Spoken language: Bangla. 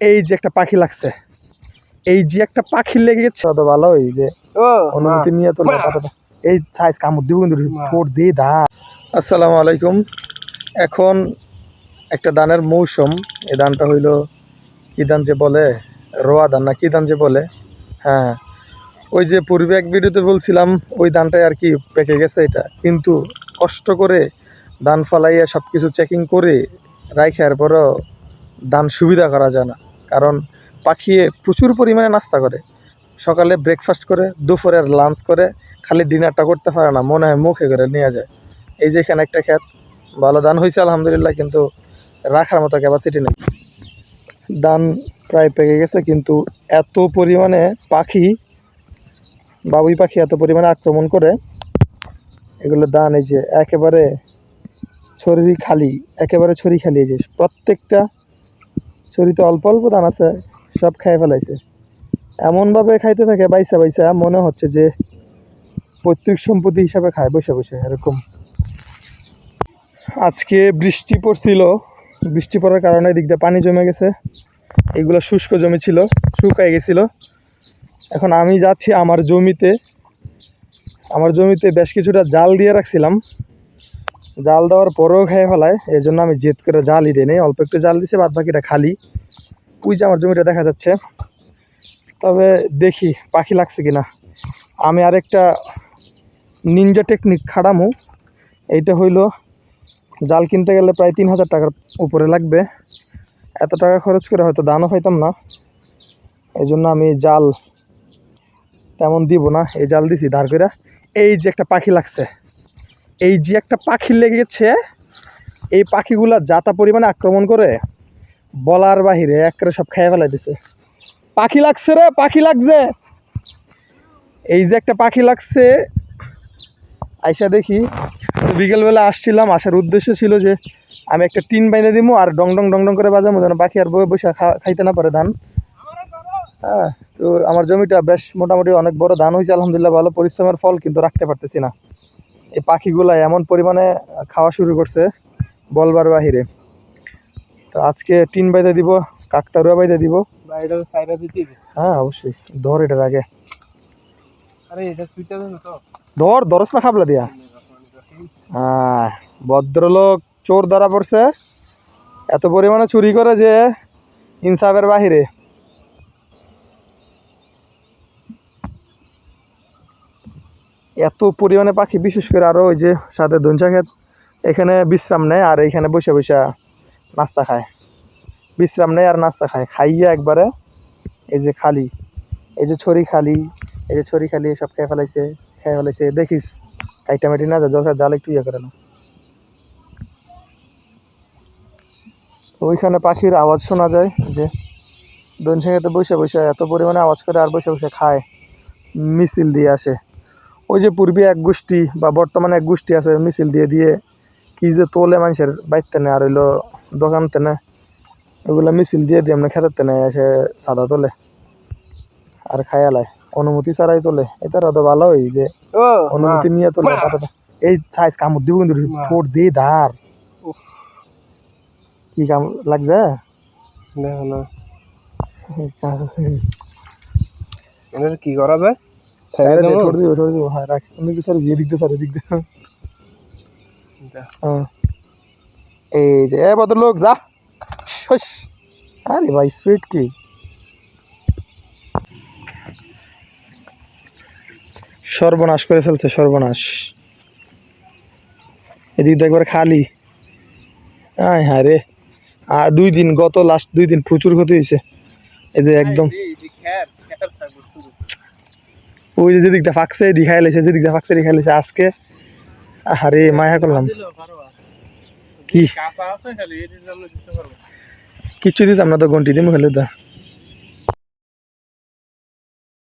এই যে একটা পাখি লাগছে। এই যে একটা পাখি লেগে গেছে। তো ভালো এই যে ও অনুমতি নিয়ে তো এই সাইজ কামড় দিব কিন্তু। ঠোঁট দিয়ে দা। আসসালামু আলাইকুম। এখন একটা দানের মৌসুম। এই ধানটা হইল কি ধান যে বলে? রোয়া ধান না কি ধান যে বলে? হ্যাঁ। ওই যে পূর্বে এক ভিডিওতে বলছিলাম ওই ধানটাই আর কি পেকে গেছে এটা। কিন্তু কষ্ট করে ধান ফালাইয়া সব কিছু চেকিং করে রাইখে পরও ধান সুবিধা করা যায় না। কারণ পাখি প্রচুর পরিমাণে নাস্তা করে। সকালে ব্রেকফাস্ট করে দুপুরের লাঞ্চ করে, খালি ডিনারটা করতে পারে না, মনে হয় মুখে করে নিয়ে যায়। এই যে এখানে একটা ক্ষেত, ভালো দান হয়েছে আলহামদুলিল্লাহ, কিন্তু রাখার মতো ক্যাপাসিটি নেই। দান প্রায় পেকে গেছে, কিন্তু এত পরিমাণে পাখি, বাবুই পাখি এত পরিমাণে আক্রমণ করে, এগুলো দান এই যে একেবারে ছড়ি খালি, একেবারে ছড়ি খালি এই যে প্রত্যেকটা ছড়িতে অল্প অল্প দান আছে, সব খেয়ে ফেলাইছে। এমনভাবে খাইতে থাকে, বাইসা বাইসা মনে হচ্ছে যে পৈতৃক সম্পত্তি হিসাবে খায়, বসে বসে, এরকম। আজকে বৃষ্টি পড়ছিল, বৃষ্টি পড়ার কারণে এদিক দিয়ে পানি জমে গেছে। এগুলো শুষ্ক জমি ছিল, শুকায় গেছিল। এখন আমি যাচ্ছি আমার জমিতে। আমার জমিতে বেশ কিছুটা জাল দিয়ে রাখছিলাম। জাল দেওয়ার পরেও খেয়ে ফেলায় এই জন্য আমি জেদ করে জালই দিই অল্প একটু জাল দিছে, বাদ বাকিটা খালি। যে আমার জমিটা দেখা যাচ্ছে। তবে দেখি পাখি লাগছে কিনা। আমি আরেকটা নিনজা টেকনিক খাড়ামু এইটা হইল, জাল কিনতে গেলে প্রায় তিন হাজার টাকার উপরে লাগবে। এত টাকা খরচ করে হয়তো দানও পাইতাম না। এই জন্য আমি জাল তেমন দিব না, এই জাল দিছি ধার করে এই যে একটা পাখি লাগছে। এই যে একটা পাখি লেগেছে, এই পাখিগুলা যাতা পরিমাণে আক্রমণ করে, বলার বাহিরে একরে সব খেয়ে ফেলাই দিছে। পাখি লাগছে রে, পাখি লাগছে। এই যে একটা পাখি লাগছে, আইসা দেখি, বিকেলবেলা আসছিলাম, আসার উদ্দেশ্য ছিল যে আমি একটা টিন বাইনে দিব আর ডং ডং ডং ডং করে বাজাবো যেন পাখি আর বয়ে বসে খাইতে না পারে ধান। হ্যাঁ তো আমার জমিটা বেশ মোটামুটি অনেক বড় ধান হয়েছে, আলহামদুলিল্লাহ ভালো পরিশ্রমের ফল, কিন্তু রাখতে পারতেছি না। এই পাখিগুলা এমন পরিমাণে খাওয়া শুরু করছে বলবার বাহিরে। তো আজকে টিন বাইতে দিব কাকতারুয়া বাইতে দিব। হ্যাঁ অবশ্যই। ধর এটার আগে। আরে এটা সুইটা দেন তো। ধর ধরস না খাবলা দিয়া। হ্যাঁ ভদ্রলোক চোর ধরা পড়ছে। এত পরিমাণে চুরি করে যে ইনসাফের বাহিরে। এত পরিমাণে পাখি, বিশেষ করে আরও ওই যে সাথে দঞ্চা ক্ষেত, এখানে বিশ্রাম নেয় আর এইখানে বসে বসে নাস্তা খায়। বিশ্রাম নেয় আর নাস্তা খায়। খাইয়ে একবারে এই যে খালি, এই যে ছড়ি খালি, এই যে ছড়ি খালি সব খেয়ে ফেলাইছে খেয়ে ফেলাইছে। দেখিস কাইটামাটি না যায় দরকার জাল একটু ইয়ে করে না। ওইখানে পাখির আওয়াজ শোনা যায় যে দনসেঙ্গাতে বসে বসে এত পরিমাণে আওয়াজ করে আর বসে বসে খায়, মিছিল দিয়ে আসে। ওই যে পূর্বে এক গোষ্ঠী বা বর্তমানে এক গোষ্ঠী আছে মিছিল দিয়ে দিয়ে কি যে তোলে মানুষের বাইতে নেয় আর হইল দোকান তেনে ওগুলো মিছিল দিয়ে দিয়ে এমনি খেতে তেনে এসে সাদা তোলে আর খায়ালায় অনুমতি ছাড়াই তোলে। এটা তো ভালোই যে অনুমতি নিয়ে তোলে এই সাইজ কামড় দিব কিন্তু। ঠোঁট দিয়ে ধার। কি কাম লাগছে? দেখো না। কি করা যায়? সাইডে হ্যাঁ রাখ তুমি কি স্যার দিয়ে দিয়ে স্যার দিক দিয়ে। হ্যাঁ। এই যে এ ভদ্রলোক যা। শস। আরে ভাই স্পিড কি? সর্বনাশ করে ফেলছে সর্বনাশ। এদিক দিয়ে একবার খালি। আয় হ্যাঁ রে। আর দুই দিন গত লাস্ট দুই দিন প্রচুর ক্ষতি হয়েছে। এই যে একদম ওই যে যেদিকটা ফাঁকছে রিখাই লাইছে যেদিকটা ফাঁকছে রিখাই লাইছে আজকে। আরে মায়া করলাম। কি? কিচ্ছু দিতাম না তো গন্টি দিয়ে খেলে দা